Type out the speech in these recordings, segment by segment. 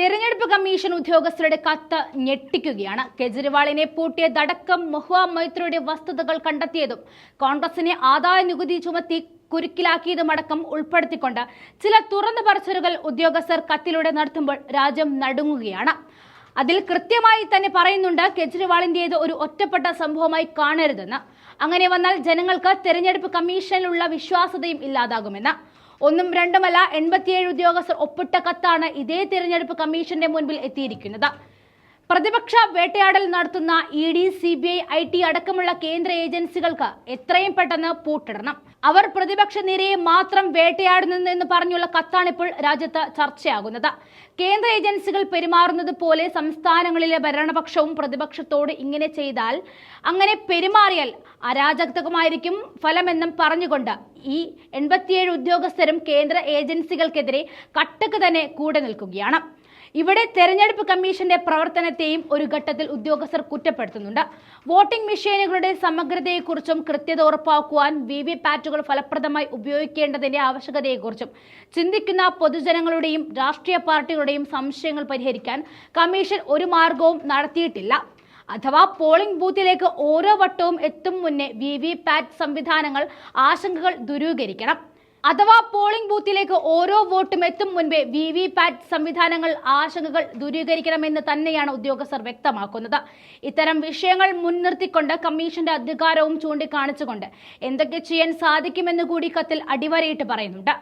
തെരഞ്ഞെടുപ്പ് കമ്മീഷൻ ഉദ്യോഗസ്ഥരുടെ കത്ത് ഞെട്ടിക്കുകയാണ്. കെജ്രിവാളിനെ പൂട്ടിയതടക്കം മഹുവ മൈത്രയുടെ വസ്തുതകൾ കണ്ടെത്തിയതും കോൺഗ്രസിനെ ആദായ നികുതി ചുമത്തി കുരുക്കിലാക്കിയതുമടക്കം ഉൾപ്പെടുത്തിക്കൊണ്ട് ചില തുറന്നു പറച്ചിലുകൾ ഉദ്യോഗസ്ഥർ കത്തിലൂടെ നടത്തുമ്പോൾ രാജ്യം നടുങ്ങുകയാണ്. അതിൽ കൃത്യമായി തന്നെ പറയുന്നുണ്ട് കെജ്രിവാളിന്റേത് ഒരു ഒറ്റപ്പെട്ട സംഭവമായി കാണരുതെന്ന്. അങ്ങനെ വന്നാൽ ജനങ്ങൾക്ക് തെരഞ്ഞെടുപ്പ് കമ്മീഷനിലുള്ള വിശ്വാസതയും ഇല്ലാതാകുമെന്ന്. ഒന്നും രണ്ടുമല്ല എൺപത്തിയേഴ് ഉദ്യോഗസ്ഥർ ഒപ്പിട്ട കത്താണ് ഇതേ തിരഞ്ഞെടുപ്പ് കമ്മീഷന്റെ മുൻപിൽ എത്തിയിരിക്കുന്നത്. പ്രതിപക്ഷ വേട്ടയാടൽ നടത്തുന്ന E D C B I I T അടക്കമുള്ള കേന്ദ്ര ഏജൻസികൾക്ക് എത്രയും പെട്ടെന്ന് പൂട്ടിടണം. അവർ പ്രതിപക്ഷ നിരയെ മാത്രം വേട്ടയാടുന്നു എന്ന് പറഞ്ഞുള്ള കത്താണിപ്പോൾ രാജ്യത്ത് ചർച്ചയാകുന്നത്. കേന്ദ്ര ഏജൻസികൾ പെരുമാറുന്നത് പോലെ സംസ്ഥാനങ്ങളിലെ ഭരണപക്ഷവും പ്രതിപക്ഷത്തോട് ഇങ്ങനെ ചെയ്താൽ അങ്ങനെ പെരുമാറിയാൽ അരാജകത്വമായിരിക്കും ഫലമെന്നും പറഞ്ഞുകൊണ്ട് ഈ എൺപത്തിയേഴ് ഉദ്യോഗസ്ഥരും കേന്ദ്ര ഏജൻസികൾക്കെതിരെ കട്ടക്ക് തന്നെ കൂടെ നിൽക്കുകയാണ്. ഇവിടെ തെരഞ്ഞെടുപ്പ് കമ്മീഷന്റെ പ്രവർത്തനത്തെയും ഒരു ഘട്ടത്തിൽ ഉദ്യോഗസ്ഥർ കുറ്റപ്പെടുത്തുന്നുണ്ട്. വോട്ടിംഗ് മെഷീനുകളുടെ സമഗ്രതയെക്കുറിച്ചും കൃത്യത ഉറപ്പാക്കുവാൻ വി വി പാറ്റുകൾ ഫലപ്രദമായി ഉപയോഗിക്കേണ്ടതിന്റെ ആവശ്യകതയെക്കുറിച്ചും ചിന്തിക്കുന്ന പൊതുജനങ്ങളുടെയും രാഷ്ട്രീയ പാർട്ടികളുടെയും സംശയങ്ങൾ പരിഹരിക്കാൻ കമ്മീഷൻ ഒരു മാർഗവും നടത്തിയിട്ടില്ല. അഥവാ പോളിംഗ് ബൂത്തിലേക്ക് ഓരോ വട്ടവും എത്തും മുന്നേ വി വി പാറ്റ് സംവിധാനങ്ങൾ ആശങ്കകൾ ദൂരീകരിക്കണം. അഥവാ പോളിംഗ് ബൂത്തിലേക്ക് ഓരോ വോട്ടും എത്തും മുൻപേ വി വി പാറ്റ് സംവിധാനങ്ങൾ ആശങ്കകൾ ദൂരീകരിക്കണമെന്ന് തന്നെയാണ് ഉദ്യോഗസ്ഥർ വ്യക്തമാക്കുന്നത്. ഇത്തരം വിഷയങ്ങൾ മുൻനിർത്തിക്കൊണ്ട് കമ്മീഷന്റെ അധികാരവും ചൂണ്ടിക്കാണിച്ചുകൊണ്ട് എന്തൊക്കെ ചെയ്യാൻ സാധിക്കുമെന്ന് കൂടി കത്തിൽ അടിവരയിട്ട് പറയുന്നുണ്ട്.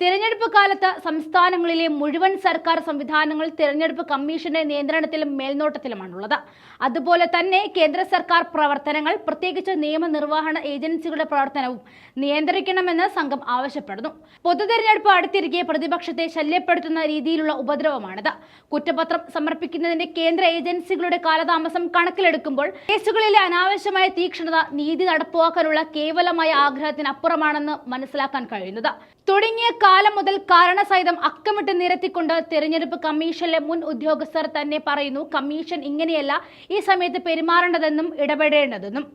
തിരഞ്ഞെടുപ്പ് കാലത്ത് സംസ്ഥാനങ്ങളിലെ മുഴുവൻ സർക്കാർ സംവിധാനങ്ങൾ തിരഞ്ഞെടുപ്പ് കമ്മീഷന്റെ നിയന്ത്രണത്തിലും മേൽനോട്ടത്തിലുമാണുള്ളത്. അതുപോലെ തന്നെ കേന്ദ്ര സർക്കാർ പ്രവർത്തനങ്ങൾ പ്രത്യേകിച്ച് നിയമനിർവഹണ ഏജൻസികളുടെ പ്രവർത്തനവും നിയന്ത്രിക്കണമെന്ന് സംഘം ആവശ്യപ്പെടുന്നു. പൊതുതെരഞ്ഞെടുപ്പ് അടുത്തിരിക്കെ പ്രതിപക്ഷത്തെ ശല്യപ്പെടുത്തുന്ന രീതിയിലുള്ള ഉപദ്രവമാണിത്. കുറ്റപത്രം സമർപ്പിക്കുന്നതിന്റെ കേന്ദ്ര ഏജൻസികളുടെ കാലതാമസം കണക്കിലെടുക്കുമ്പോൾ കേസുകളിലെ അനാവശ്യമായ തീക്ഷ്ണത നീതി നടപ്പാക്കാനുള്ള കേവലമായ ആഗ്രഹത്തിനപ്പുറമാണെന്ന് മനസ്സിലാക്കാൻ കഴിയുന്നത്. തുടങ്ങിയ കാലം മുതൽ കാരണസഹിതം അക്കമിട്ട് നിരത്തിക്കൊണ്ട് തെരഞ്ഞെടുപ്പ് കമ്മീഷനിലെ മുൻ ഉദ്യോഗസ്ഥർ തന്നെ പറയുന്നു കമ്മീഷൻ ഇങ്ങനെയല്ല ഈ സമയത്ത് പെരുമാറേണ്ടതെന്നും ഇടപെടേണ്ടതെന്നും.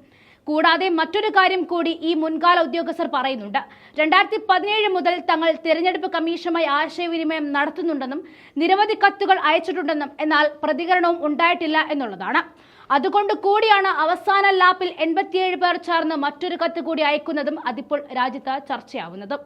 കൂടാതെ മറ്റൊരു കാര്യം കൂടി ഈ മുൻകാല ഉദ്യോഗസ്ഥർ പറയുന്നുണ്ട്. രണ്ടായിരത്തി പതിനേഴ് മുതൽ തങ്ങൾ തിരഞ്ഞെടുപ്പ് കമ്മീഷനുമായി ആശയവിനിമയം നടത്തുന്നുണ്ടെന്നും നിരവധി കത്തുകൾ അയച്ചിട്ടുണ്ടെന്നും എന്നാൽ പ്രതികരണവും ഉണ്ടായിട്ടില്ല എന്നുള്ളതാണ്. അതുകൊണ്ട് കൂടിയാണ് അവസാന ലാപ്പിൽ എൺപത്തിയേഴ് പേർ ചേർന്ന് മറ്റൊരു കത്ത് കൂടി അയക്കുന്നതും അതിപ്പോൾ രാജ്യത്ത് ചർച്ചയാവുന്നതും.